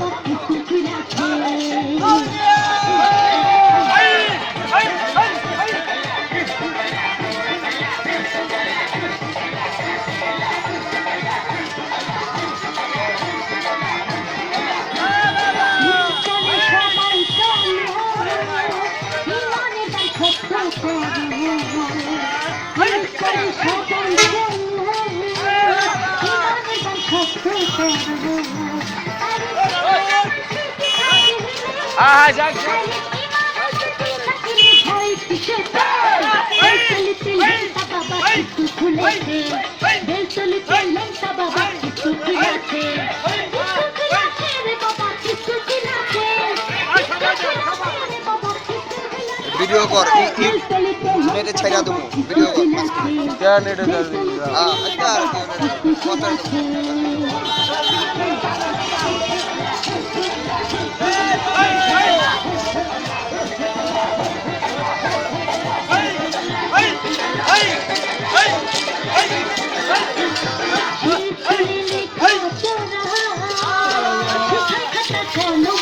বাবা ভিডিও কর নেটে ছাইরা দেবো ভিডিও কর। কেন এটা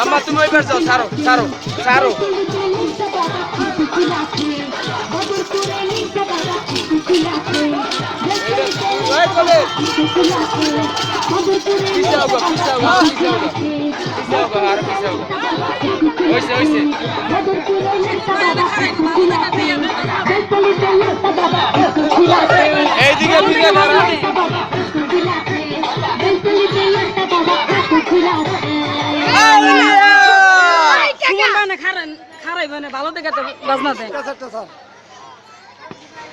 আম্মা তুমি ওই পাশ যাও ছাড়ো ছাড়ো ছাড়ো। ওই কলে খারাই খারাই মানে ভালো দেখাতে বাজনাতে